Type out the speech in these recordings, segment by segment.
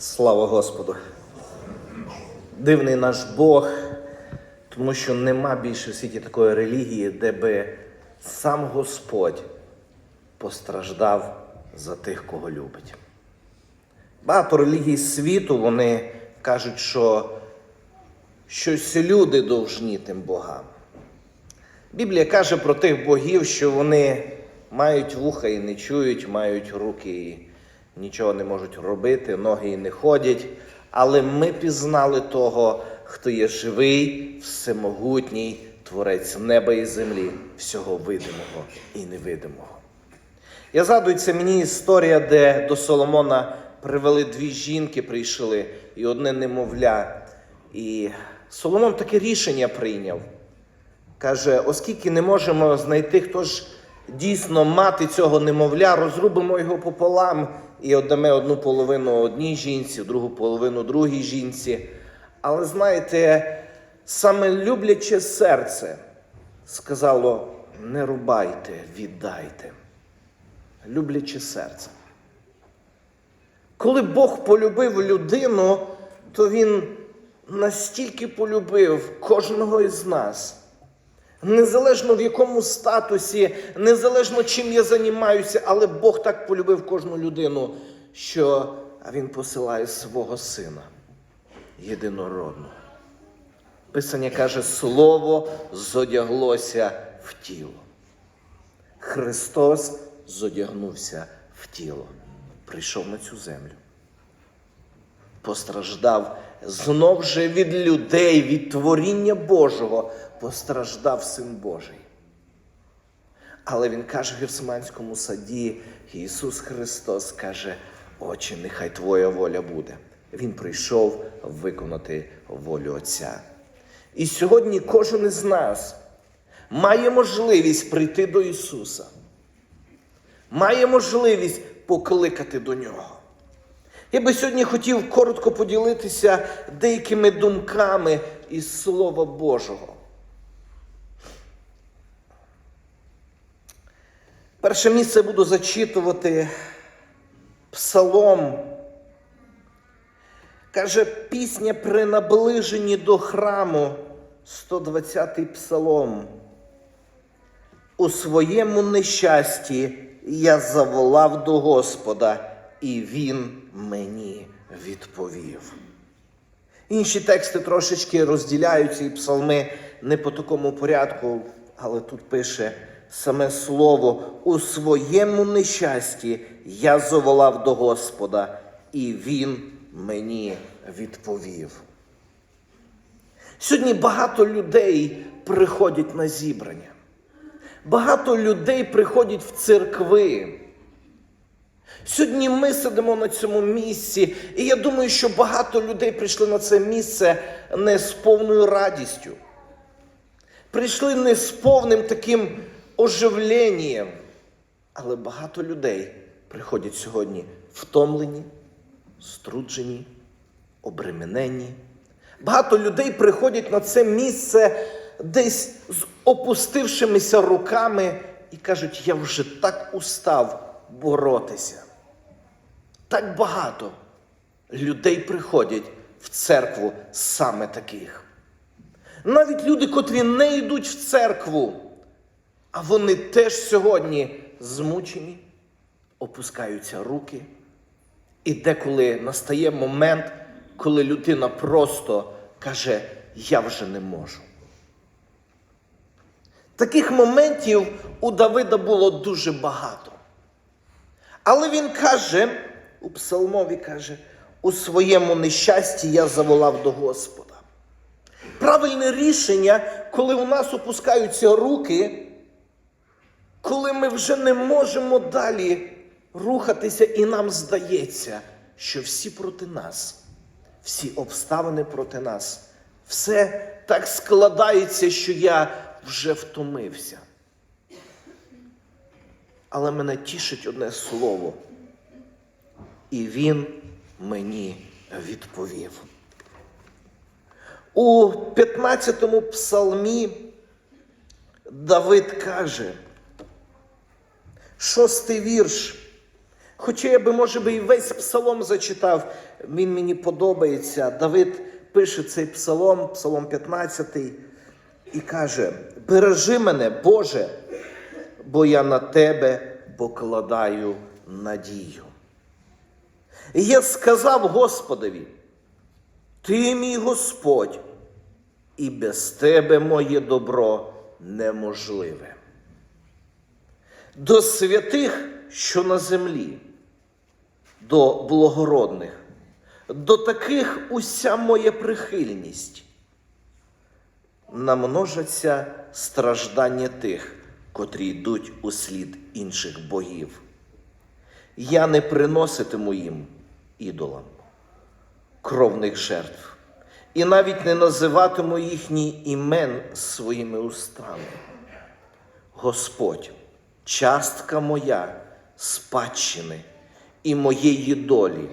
Слава Господу! Дивний наш Бог, тому що нема більше в світі такої релігії, де би сам Господь постраждав за тих, кого любить. Багато релігій світу вони кажуть, що щось люди довжні тим богам. Біблія каже про тих богів, що вони мають вуха і не чують, мають руки і нічого не можуть робити, ноги не ходять. Але ми пізнали того, хто є живий, всемогутній, творець неба і землі, всього видимого і невидимого. Я згадую, це мені історія, де до Соломона привели дві жінки, прийшли, і одне немовля. І Соломон таке рішення прийняв. Каже, оскільки не можемо знайти, хто ж дійсно мати цього немовля, розрубимо його пополам і віддамо одну половину одній жінці, другу половину другій жінці. Але знаєте, саме любляче серце сказало: не рубайте, віддайте. Любляче серце. Коли Бог полюбив людину, то Він настільки полюбив кожного із нас. Незалежно в якому статусі, незалежно чим я займаюся, але Бог так полюбив кожну людину, що Він посилає свого сина єдинородного. Писання каже, слово зодяглося в тіло. Христос зодягнувся в тіло, прийшов на цю землю. Постраждав знов же від людей, від творіння Божого, постраждав Син Божий. Але Він каже в Гефсиманському саді, Ісус Христос каже, Отче, нехай Твоя воля буде. Він прийшов виконати волю Отця. І сьогодні кожен із нас має можливість прийти до Ісуса, має можливість покликати до Нього. Я би сьогодні хотів коротко поділитися деякими думками із Слова Божого. Перше місце буду зачитувати Псалом. Каже, пісня при наближенні до храму, 120-й псалом. У своєму нещасті я заволав до Господа, і Він мені відповів. Інші тексти трошечки розділяють ці псалми не по такому порядку, але тут пише саме слово: у своєму нещасті я заволав до Господа, і Він мені відповів. Сьогодні багато людей приходять на зібрання. Багато людей приходять в церкви. Сьогодні ми сидимо на цьому місці, і я думаю, що багато людей прийшли на це місце не з повною радістю. Прийшли не з повним таким оживленням. Але багато людей приходять сьогодні втомлені, струджені, обременені. Багато людей приходять на це місце десь з опустившимися руками і кажуть, я вже так устав боротися. Так багато людей приходять в церкву саме таких. Навіть люди, котрі не йдуть в церкву, а вони теж сьогодні змучені, опускаються руки. І деколи настає момент, коли людина просто каже, я вже не можу. Таких моментів у Давида було дуже багато. Але він каже, у псалмові каже, у своєму нещасті я заволав до Господа. Правильне рішення, коли у нас опускаються руки, коли ми вже не можемо далі рухатися, і нам здається, що всі проти нас, всі обставини проти нас, все так складається, що я вже втомився. Але мене тішить одне слово. І він мені відповів. У 15-му псалмі Давид каже, шостий вірш. Хоча я би, може би, і весь псалом зачитав, він мені подобається. Давид пише цей псалом, псалом 15, і каже: Бережи мене, Боже, бо я на тебе покладаю надію. І я сказав Господові, ти мій Господь, і без тебе моє добро неможливе. До святих, що на землі, до благородних, до таких уся моя прихильність. Намножаться страждання тих, котрі йдуть у слід інших богів. Я не приноситиму їм ідолам кровних жертв, і навіть не називатиму їхній імен своїми устами. Господь, частка моя спадщини і моєї долі,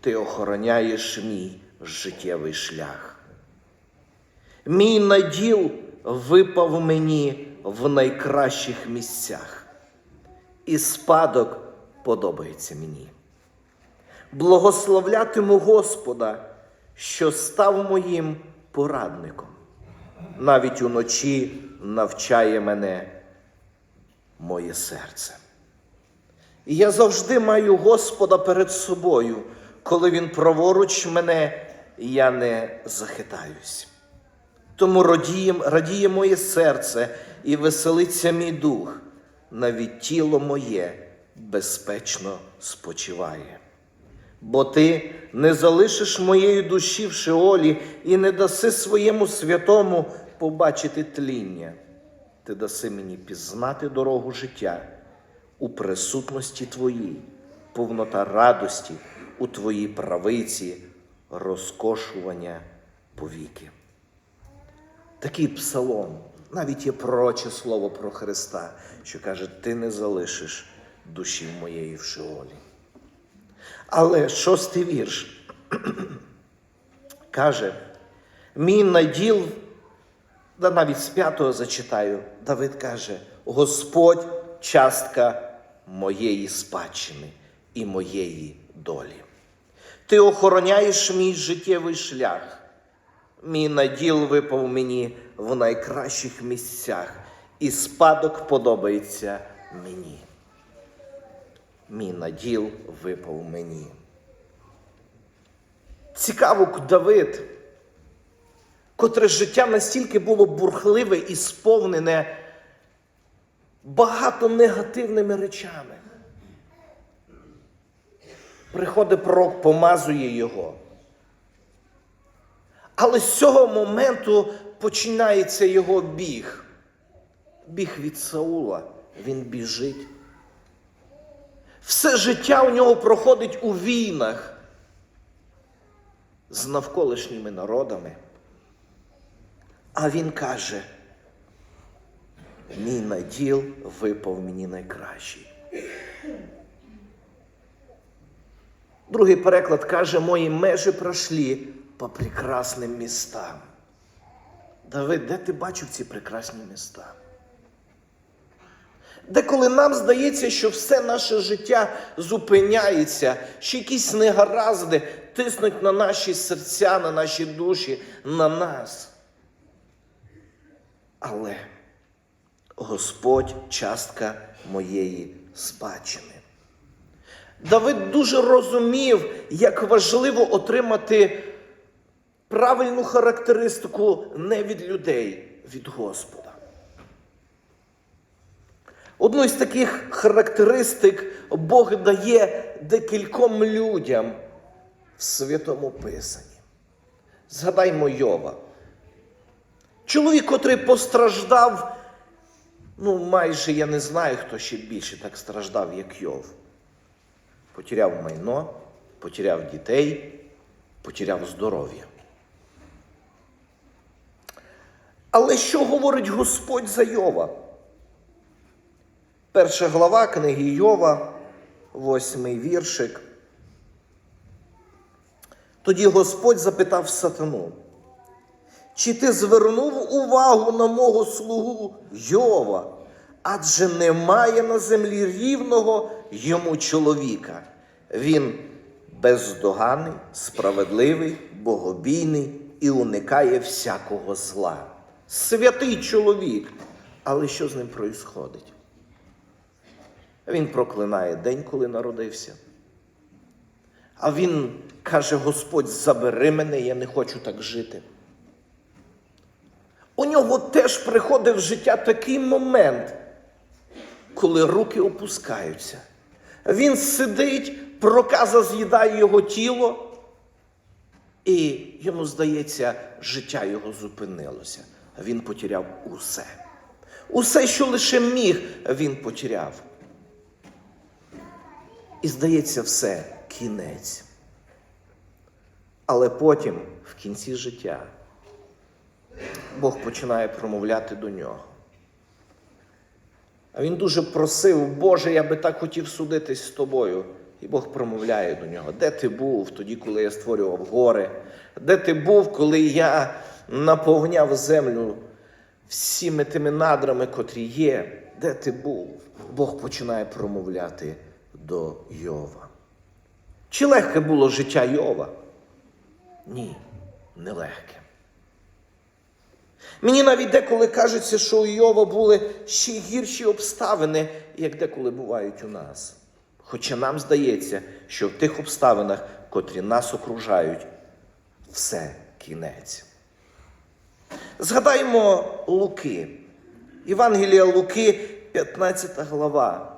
ти охороняєш мій життєвий шлях. Мій наділ випав мені в найкращих місцях, і спадок подобається мені. Благословлятиму Господа, що став моїм порадником. Навіть уночі навчає мене моє серце. І я завжди маю Господа перед собою, коли Він праворуч мене, я не захитаюсь. Тому радіє, радіє моє серце і веселиться мій дух, навіть тіло моє безпечно спочиває. Бо ти не залишиш моєї душі в шеолі і не даси своєму святому побачити тління. Ти даси мені пізнати дорогу життя у присутності Твоїй, повнота радості у Твоїй правиці, розкошування повіки. Такий псалом, навіть є пророче слово про Христа, що каже: Ти не залишиш душі моєї в Шеолі. Але шостий вірш каже: мій наділ, да навіть з п'ятого зачитаю, Давид каже: Господь частка моєї спадщини і моєї долі. Ти охороняєш мій життєвий шлях. Мій наділ випав мені в найкращих місцях, і спадок подобається мені. Мій наділ випав мені. Цікаво, Давид, котре життя настільки було бурхливе і сповнене багато негативними речами. Приходить пророк, помазує його. Але з цього моменту починається його біг. Біг від Саула. Він біжить. Все життя у нього проходить у війнах з навколишніми народами. А він каже, мій наділ випав мені найкращий. Другий переклад каже, мої межі пройшли по прекрасним містам. Давид, де ти бачив ці прекрасні міста? Деколи нам здається, що все наше життя зупиняється, що якісь негаразди тиснуть на наші серця, на наші душі, на нас. Але Господь частка моєї спадщини. Давид дуже розумів, як важливо отримати правильну характеристику не від людей, від Господа. Одну із таких характеристик Бог дає декільком людям в Святому Писанні. Згадаймо Йова. Чоловік, котрий постраждав, ну, майже я не знаю, хто ще більше так страждав, як Йов. Потеряв майно, потеряв дітей, потеряв здоров'я. Але що говорить Господь за Йова? Перша глава книги Йова, восьмий віршик. Тоді Господь запитав сатану, чи ти звернув увагу на мого слугу Йова, адже немає на землі рівного йому чоловіка. Він бездоганний, справедливий, богобійний і уникає всякого зла. Святий чоловік. Але що з ним проїсходить? Він проклинає день, коли народився. А він каже: Господь, забери мене, я не хочу так жити. У нього теж приходить в життя такий момент, коли руки опускаються. Він сидить, проказа з'їдає його тіло, і йому здається, життя його зупинилося. Він потеряв усе. Усе, що лише міг, він потеряв. І здається, все, кінець. Але потім, в кінці життя, Бог починає промовляти до нього. А він дуже просив, Боже, я би так хотів судитись з тобою. І Бог промовляє до нього, де ти був тоді, коли я створював гори, де ти був, коли я наповняв землю всіми тими надрами, котрі є, де ти був? Бог починає промовляти до Йова. Чи легке було життя Йова? Ні, не легке. Мені навіть деколи кажеться, що у Йова були ще гірші обставини, як деколи бувають у нас. Хоча нам здається, що в тих обставинах, котрі нас окружають, все кінець. Згадаємо Луки. Євангелія Луки, 15 глава.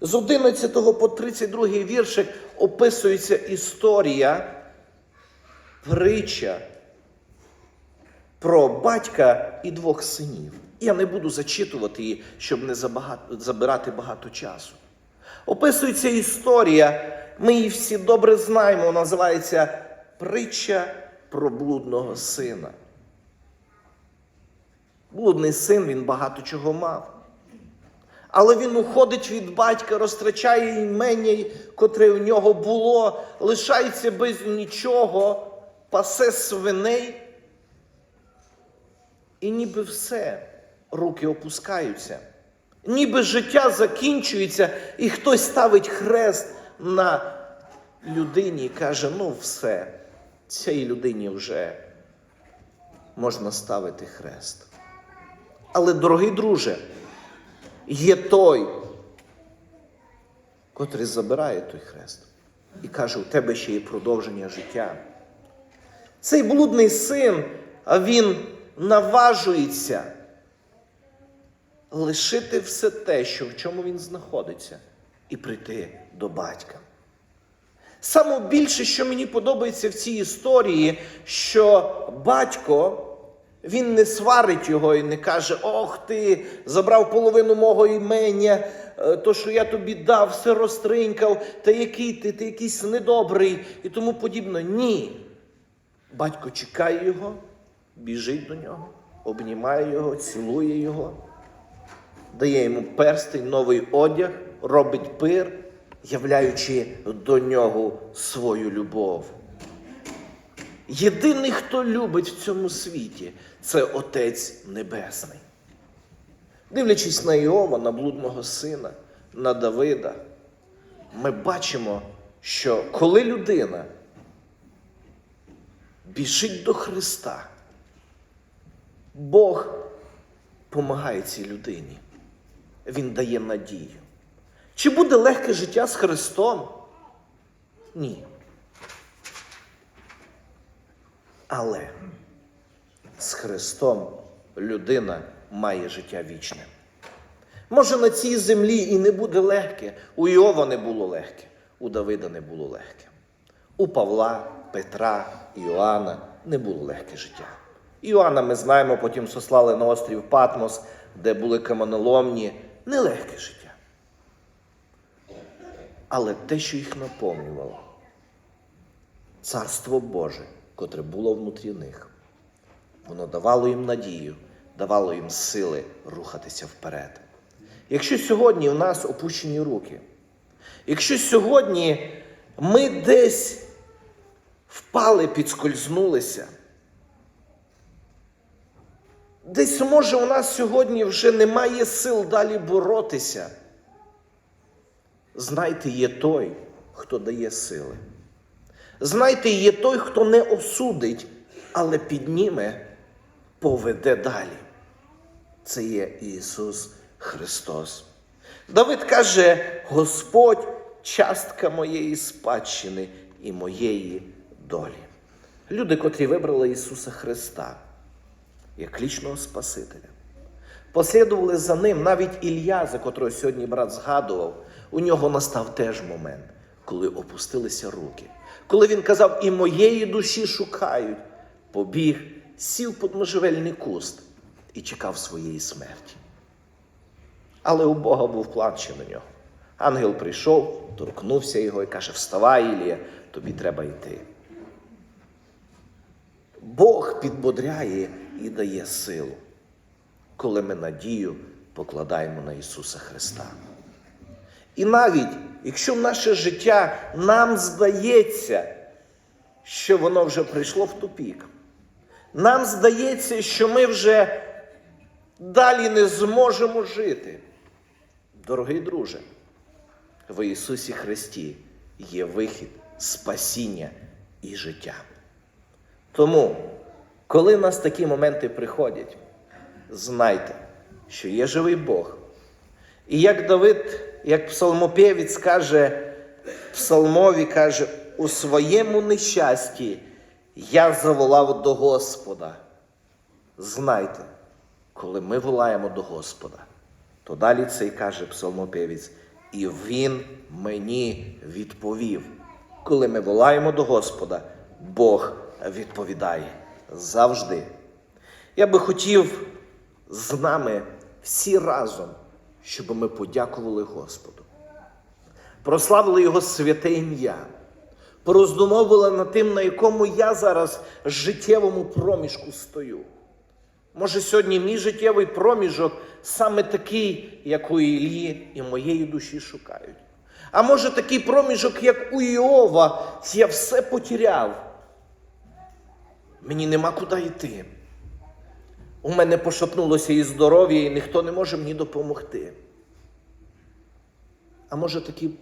З 11 по 32 віршик описується історія, притча про батька і двох синів. Я не буду зачитувати її, щоб не забирати багато часу. Описується історія, ми її всі добре знаємо, називається Притча про блудного сина. Блудний син, він багато чого мав. Але він уходить від батька, розтрачає імення, котре у нього було, лишається без нічого, пасе свиней. І ніби все, руки опускаються, ніби життя закінчується, і хтось ставить хрест на людині і каже: ну все, цій людині вже можна ставити хрест. Але, дорогий друже, є той, котрий забирає той хрест і каже, у тебе ще є продовження життя. Цей блудний син, а він наважується лишити все те, що в чому він знаходиться, і прийти до батька. Саме більше, що мені подобається в цій історії, що батько. Він не сварить його і не каже: Ох ти, забрав половину мого імення, е, то, що я тобі дав, все розтринькав, та який ти, ти якийсь недобрий і тому подібне. Ні. Батько чекає його, біжить до нього, обнімає його, цілує його, дає йому перстень, новий одяг, робить пир, являючи до нього свою любов. Єдиний, хто любить в цьому світі, це Отець Небесний. Дивлячись на Іова, на блудного сина, на Давида, ми бачимо, що коли людина біжить до Христа, Бог допомагає цій людині. Він дає надію. Чи буде легке життя з Христом? Ні. Але з Христом людина має життя вічне. Може, на цій землі і не буде легке. У Іова не було легке, у Давида не було легке. У Павла, Петра, Іоанна не було легке життя. Іоанна, ми знаємо, потім сослали на острів Патмос, де були каменоломні, нелегке життя. Але те, що їх наповнювало, Царство Боже, котре було внутрі них, воно давало їм надію, давало їм сили рухатися вперед. Якщо сьогодні у нас опущені руки, якщо сьогодні ми десь впали, підскользнулися, десь, може, у нас сьогодні вже немає сил далі боротися, знайте, є той, хто дає сили. Знайте, є той, хто не осудить, але підніме, поведе далі. Це є Ісус Христос. Давид каже: Господь частка моєї спадщини і моєї долі. Люди, котрі вибрали Ісуса Христа як лічного Спасителя, послідували за ним навіть Ілля, за котрого сьогодні брат згадував, у нього настав теж момент, коли опустилися руки. Коли він казав, і моєї душі шукають, побіг, сів під можжевельний куст і чекав своєї смерті. Але у Бога був план ще на нього. Ангел прийшов, торкнувся його і каже: Вставай, Ілія, тобі треба йти. Бог підбодряє і дає силу, коли ми надію покладаємо на Ісуса Христа. І навіть якщо наше життя нам здається, що воно вже прийшло в тупік, нам здається, що ми вже далі не зможемо жити. Дорогий друже, в Ісусі Христі є вихід, спасіння і життя. Тому, коли в нас такі моменти приходять, знайте, що є живий Бог. І як Давид, як псалмопєвець каже, псалмові каже, у своєму нещасті я заволав до Господа. Знайте, коли ми волаємо до Господа, то далі цей каже псалмопєвець, і Він мені відповів. Коли ми волаємо до Господа, Бог відповідає завжди. Я би хотів з нами всі разом, щоб ми подякували Господу, прославили Його святе ім'я, пороздумовували над тим, на якому я зараз життєвому проміжку стою. Може, сьогодні мій життєвий проміжок саме такий, як у Іллі і моєї душі шукають. А може такий проміжок, як у Іова, я все потеряв. Мені нема куди йти. У мене пошатнулося і здоров'я, і ніхто не може мені допомогти. А може такий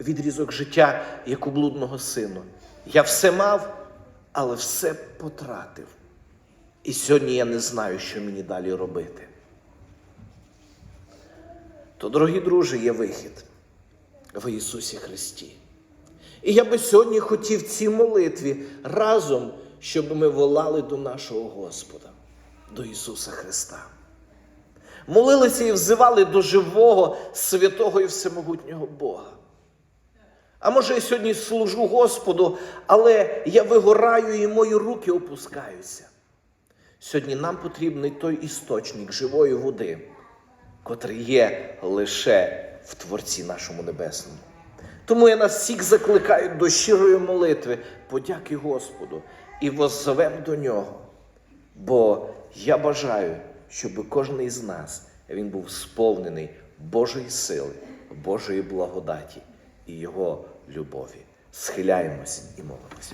відрізок життя, як у блудного сину. Я все мав, але все потратив. І сьогодні я не знаю, що мені далі робити. То, дорогі друзі, є вихід в Ісусі Христі. І я би сьогодні хотів цій молитві разом, щоб ми волали до нашого Господа, до Ісуса Христа. Молилися і взивали до живого, святого і всемогутнього Бога. А може, я сьогодні служу Господу, але я вигораю і мої руки опускаються. Сьогодні нам потрібний той істочник живої води, котрий є лише в Творці нашому Небесному. Тому я нас всіх закликаю до щирої молитви, подяки Господу і воззовем до нього. Бо я бажаю, щоб кожен із нас він був сповнений Божої сили, Божої благодаті і Його любові. Схиляємось і молимось.